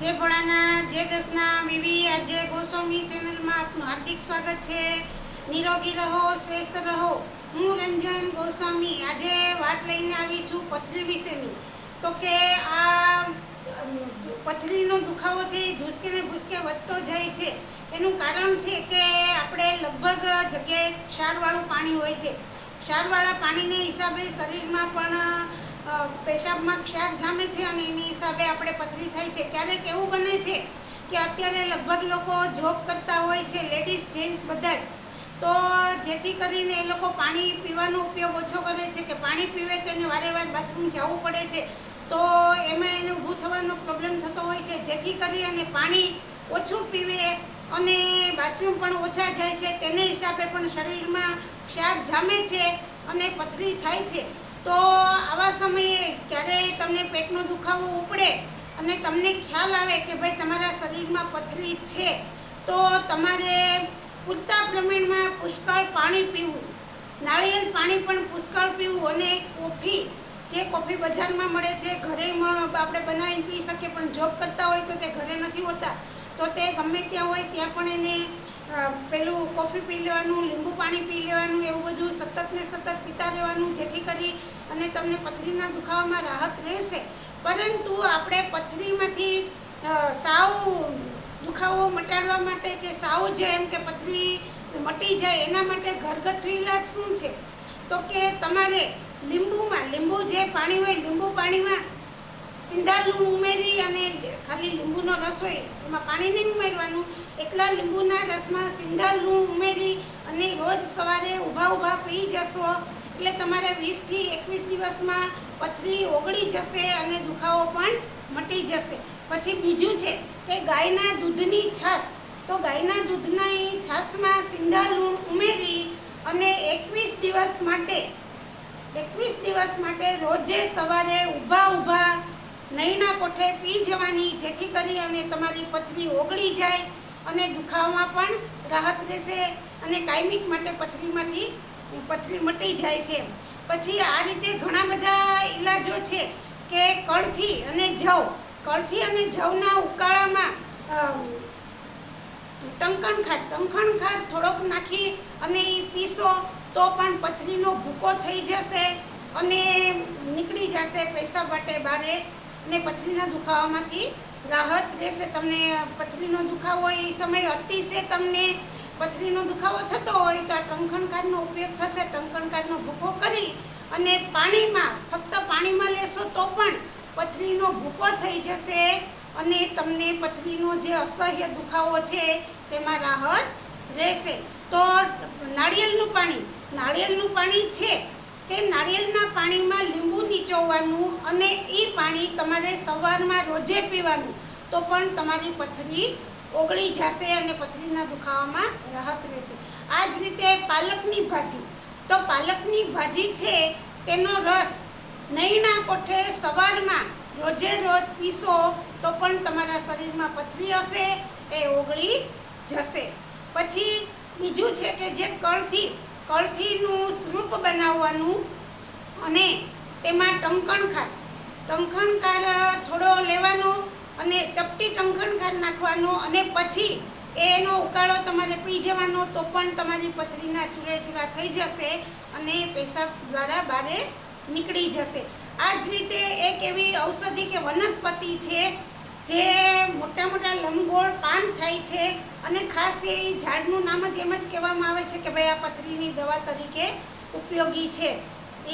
જય ભોળાના જે દસના વિવી આજે ગોસ્વામી ચેનલમાં આપનું હાર્દિક સ્વાગત છે. નિરોગી રહો સ્વસ્થ રહો. હું રંજન ગોસ્વામી. આજે વાત લઈને આવી છું પથરી વિશેની. તો કે આ પથરીનો દુખાવો છે એ ધુસકે ને ભૂસકે વધતો જાય છે. એનું કારણ છે કે આપણે લગભગ જગ્યાએ ક્ષારવાળું પાણી હોય છે. ક્ષારવાળા પાણીને હિસાબે શરીરમાં પણ પેશાબમાં ક્ષાર જામે છે અને એની હિસાબે આપણે પથરી થાય છે. ક્યારેક એવું બને છે કે અત્યારે લગભગ લોકો જોબ કરતા હોય છે લેડીઝ જેન્ટ્સ બધા જ. તો જેથી કરીને એ લોકો પાણી પીવાનો ઉપયોગ ઓછો કરે છે કે પાણી પીવે તો એને વારે વાર બાથરૂમ જવું પડે છે. તો એમાં એને ઊભું થવાનો પ્રોબ્લેમ થતો હોય છે. જેથી કરી અને પાણી ઓછું પીવે અને બાથરૂમ પણ ઓછા જાય છે. તેને હિસાબે પણ શરીરમાં ક્ષાર જામે છે અને પથરી થાય છે. તો આવા સમયે જ્યારે તમને પેટનો દુખાવો ઉપડે અને તમને ખ્યાલ આવે કે ભાઈ તમારા શરીરમાં પથરી છે, તો તમારે પૂરતા પ્રમાણમાં પુષ્કળ પાણી પીવું. નાળિયેર પાણી પણ પુષ્કળ પીવું અને કોફી, જે કોફી બજારમાં મળે છે, ઘરે આપણે બનાવીને પી શકીએ, પણ જોબ કરતા હોય તો તે ઘરે નથી હોતા. તો તે ગમે ત્યાં હોય, ત્યાં પણ એને પેલું કોફી પી લેવાનું, લીંબુ પાણી પી લેવાનું, એવું બધું સતત ને સતત પીતા રહેવાનું, જેથી કરી અને તમને પથરીના દુખાવામાં રાહત રહેશે. પરંતુ આપણે પથરીમાંથી સાવ દુખાવો મટાડવા માટે કે સાવ જે એમ કે પથરી મટી જાય એના માટે ઘરગથ્થુ ઇલાજ શું છે? તો કે તમારે લીંબુમાં, લીંબુ જે પાણી હોય લીંબુ પાણીમાં સિંધાલું ઉમેરી અને ખાલી લીંબુનો રસ હોય, એમાં પાણી નહીં ઉમેરવાનું. એકલા લીંબુના રસમાં સિંધાલું ઉમેરી અને રોજ સવારે ઊભા ઊભા પી જશો. એટલે તમારે વીસથી એકવીસ દિવસમાં પથરી ઓગળી જશે અને દુખાવો પણ મટી જશે. પછી બીજું છે કે ગાયના દૂધની છાશ. તો ગાયના દૂધના છાશમાં સિંધાલું ઉમેરી અને એકવીસ દિવસ માટે, એકવીસ દિવસ માટે રોજે સવારે ઊભા ઊભા નૈના કોઠે પી જવાની, જેથી કરી અને તમારી પથરી ઓગળી જાય અને દુખાવામાં પણ રાહત રહેશે અને કાયમિક માટે પથરીમાંથી, પથરી મટી જાય છે. પછી આ રીતે ઘણા બધા ઈલાજો છે કે કળથી અને જવ, કળથી અને જવના ઉકાળામાં ટંકણ ખાર ટંકણ ખાર થોડોક નાખી અને એ પીસો તો પણ પથરીનો ભૂકો થઈ જશે અને નીકળી જશે પૈસા માટે બારે અને પથરીના દુખાવામાંથી રાહત રહેશે. તમને પથરીનો દુખાવો એ સમયે અતિશય તમને પથરીનો દુખાવો થતો હોય તો આ ટંકણકારનો ઉપયોગ થશે. ટંકણકારનો ભૂકો કરી અને પાણીમાં, ફક્ત પાણીમાં લેશો તો પણ પથરીનો ભૂકો થઈ જશે અને તમને પથરીનો જે અસહ્ય દુખાવો છે તેમાં રાહત રહેશે. તો નાળિયેરનું પાણી નાળિયેરનું પાણી છે. તે નાળિયેરના પાણીમાં લીંબુ નીચોવવાનું અને એ પાણી તમારે સવારમાં રોજે પીવાનું. તો પણ તમારી પથરી ઓગળી જશે અને પથરીના દુખાવામાં રાહત રહેશે. આ જ રીતે પાલકની ભાજી. તો પાલકની ભાજી છે તેનો રસ નહીંના કોઠે સવારમાં રોજે રોજ પીશો તો પણ તમારા શરીરમાં પથરી હશે, એ ઓગળી જશે. પછી બીજું છે કે જે કળથી, કળથીનું સ્વરૂપ બનાવવાનું અને તેમાં ટંકણખાર ટંકણખાર થોડો લેવાનો અને ચપટી ટંકણખાર નાખવાનો અને પછી એનો ઉકાળો તમારે પી જવાનો તો પણ તમારી પથરીના ચૂલે ચૂલા થઈ જશે અને પેશાબ દ્વારા બારે નીકળી જશે. આ જ રીતે એક એવી ઔષધિ કે વનસ્પતિ છે, જે મોટા મોટા લંબગોળ પાન થાય છે અને ખાસ એ ઝાડનું નામ જ એમ જ કહેવામાં આવે છે કે ભાઈ આ પથરીની દવા તરીકે ઉપયોગી છે.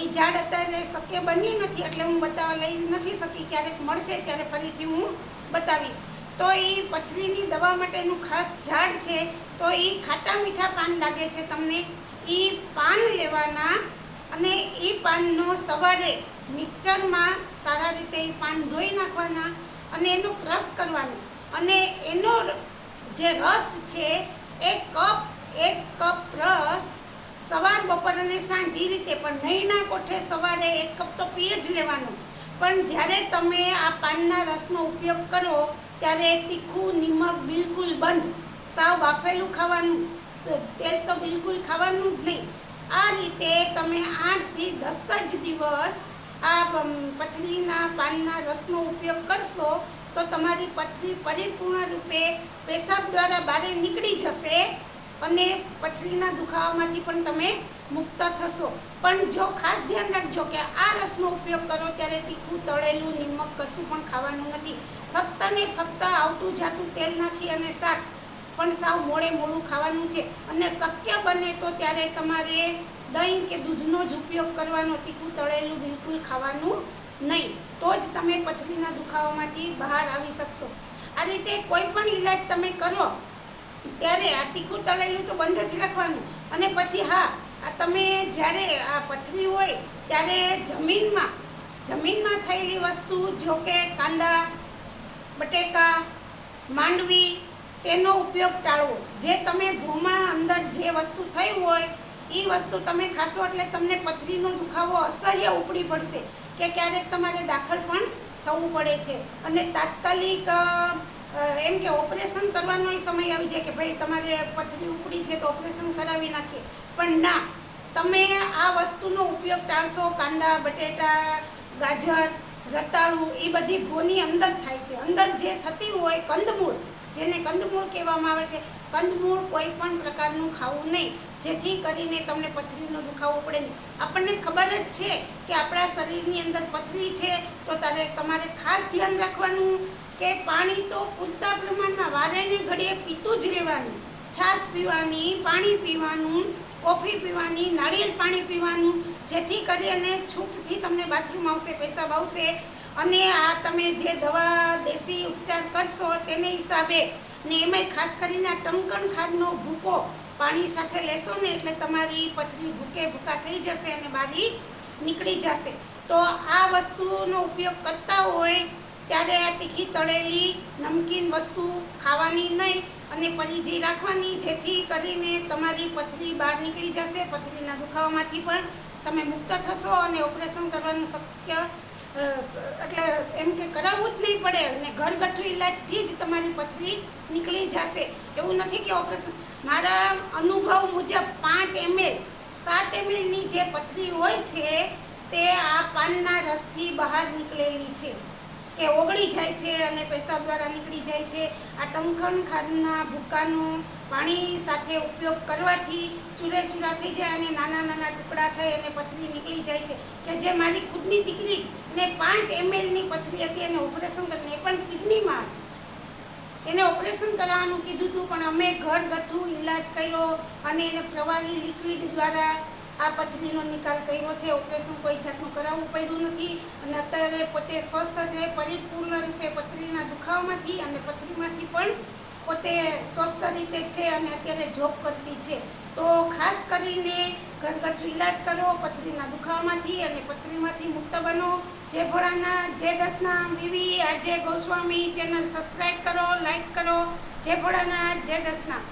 એ ઝાડ અત્યારે શક્ય બન્યું નથી એટલે હું બતાવવા લઈ નથી શકી ક્યારેક મળશે ત્યારે ફરીથી હું બતાવીશ. તો એ પથરીની દવા માટેનું ખાસ ઝાડ છે, તો એ ખાટા મીઠા પાન લાગે છે તમને. એ પાન લેવાના અને એ પાનનો સવારે મિક્સરમાં સારા રીતે એ પાન ધોઈ નાખવાના અને એનો ક્રશ કરવાનો. અને એનો જે રસ છે એક કપ એક કપ રસ સવાર બપોર અને સાંજ એ રીતે, પણ નહીંના કોઠે સવારે એક કપ તો પીએ જ લેવાનો. પણ જ્યારે તમે આ પાનના રસનો ઉપયોગ કરો, ત્યારે તીખું, નિમક બિલકુલ બંધ. સાવ બાફેલું ખાવાનું તેલ તો બિલકુલ ખાવાનું જ નહીં. આ રીતે તમે આઠથી દસ જ દિવસ આ પથરીના પાનના રસનો ઉપયોગ કરશો, તો તમારી પથરી પરિપૂર્ણ રૂપે પેશાબ દ્વારા બહાર નીકળી જશે. અને પથરીના દુખાવામાંથી પણ તમે મુક્ત થશો. પણ જો ખાસ ધ્યાન રાખજો કે આ રસનો ઉપયોગ કરો ત્યારે તીખું, તળેલું, નિમક કશું પણ ખાવાનું નથી. ફક્ત ને ફક્ત આવતું જાતું તેલ નાખી અને શાક. પણ સાવ મોડે મોડું ખાવાનું છે અને શક્ય બને તો ત્યારે તમારે દહીં કે દૂધનો જ ઉપયોગ કરવાનો, તીખું, તળેલું બિલકુલ ખાવાનું નહીં. તો જ તમે પથરીના દુખાવામાંથી બહાર આવી શકશો. આ રીતે કોઈ પણ ઈલાજ તમે કરો ત્યારે આ તીખું તળેલું તો બંધ જ રાખવાનું. અને પછી હા, આ તમે જ્યારે આ પથરી હોય, ત્યારે જમીનમાં જમીનમાં થયેલી વસ્તુ જો કે કાંદા, બટેકા, માંડવી, તેનો ઉપયોગ ટાળવો. જે તમે ભૂમાં અંદર જે વસ્તુ થઈ હોય, એ વસ્તુ તમે ખાશો એટલે તમને પથરીનો દુખાવો અસહ્ય ઉપડી પડશે કે ક્યારેક તમારે દાખલ પણ થવું પડે છે. અને તાત્કાલિક એમ કે ઓપરેશન કરવાનો સમય આવી જાય કે ભાઈ તમારે પથરી ઉપડી છે તો ઓપરેશન કરાવી નાખીએ. પણ ના, તમે આ વસ્તુનો ઉપયોગ ટાળશો, કાંદા, બટેટા, ગાજર, રતાળું, એ બધી ભોની અંદર થાય છે. અંદર જે થતી હોય કંદમૂળ, જેને કંદમૂળ કહેવામાં આવે છે, કંદમૂળ કોઈ પણ પ્રકારનું ખાવું નહીં. જેથી કરીને તમને પથરીનો દુખાવો પડે નહીં. આપણને ખબર જ છે કે આપણા શરીરની અંદર પથરી છે તો તારે તમારે ખાસ ધ્યાન રાખવાનું કે પાણી તો પૂરતા પ્રમાણમાં વારે ને ઘડીએ પીતું જ રહેવાનું. છાશ પીવાની, પાણી પીવાનું, કોફી પીવાની, નાળિયેર પાણી પીવાનું, જેથી કરીને છૂટથી તમને બાથરૂમ આવશે, પેશાબ આવશે. અને આ તમે જે દવા, દેશી ઉપચાર કરશો તેને હિસાબે ને એમાંય ખાસ કરીને આ ટંકણ ખાદનો ભૂકો પાણી સાથે લેશો ને એટલે તમારી પથરી ભૂકે ભૂકા થઈ જશે અને બારી નીકળી જશે. તો આ વસ્તુનો ઉપયોગ કરતા હોય ત્યારે આ તીખી તળેલી નમકીન વસ્તુ ખાવાની નહીં અને પરીજી રાખવાની જેથી કરીને તમારી પથરી બહાર નીકળી જશે, પથરીના દુખાવામાંથી પણ તમે મુક્ત થશો અને ઓપરેશન કરવાનું શક્ય એટલે એમ કે કરાવવું જ નહીં પડે અને ઘરગથ્થુ ઇલાજથી જ તમારી પથરી નીકળી જશે. એવું નથી કે ઓપરેશન, મારા અનુભવ મુજબ પાંચ એમએલ, સાત એમએલની જે પથરી હોય છે તે આ પાનના રસથી બહાર નીકળેલી છે. કે ઓગળી જાય છે અને પેશાબ દ્વારા નીકળી જાય છે. આ ટંકણ ખારના ભૂકાનો પાણી સાથે ઉપયોગ કરવાથી ચૂરે ચૂરા થઈ જાય અને નાના નાના ટુકડા થઈ અને પથરી નીકળી જાય છે. કે જે મારી ખુદની દીકરી જ ને પાંચ એમએલની પથરી હતી અને ઓપરેશન કરીને પણ કિડનીમાં એને ઓપરેશન કરાવવાનું કીધું હતું પણ અમે ઘરગથ્થુ ઈલાજ કર્યો અને એને પ્રવાહી લિક્વિડ દ્વારા આ પથરીનો નિકાલ કર્યો છે. ઓપરેશન કોઈ જાતનું કરાવવું પડ્યું નથી અને અત્યારે પોતે સ્વસ્થ છે, પરિપૂર્ણ રૂપે પથરીના દુખાવામાંથી અને પથરીમાંથી પણ પોતે સ્વસ્થ રીતે છે અને અત્યારે જોબ કરતી છે. તો ખાસ કરીને ઘરગથ્થુ ઈલાજ કરો, પથરીના દુખાવામાંથી અને પથરીમાંથી મુક્ત બનો. જે ભોળાના જે દસના વિવી આજે ગોસ્વામી ચેનલ સબસ્ક્રાઈબ કરો, લાઈક કરો. જે ભોળાના જે દસના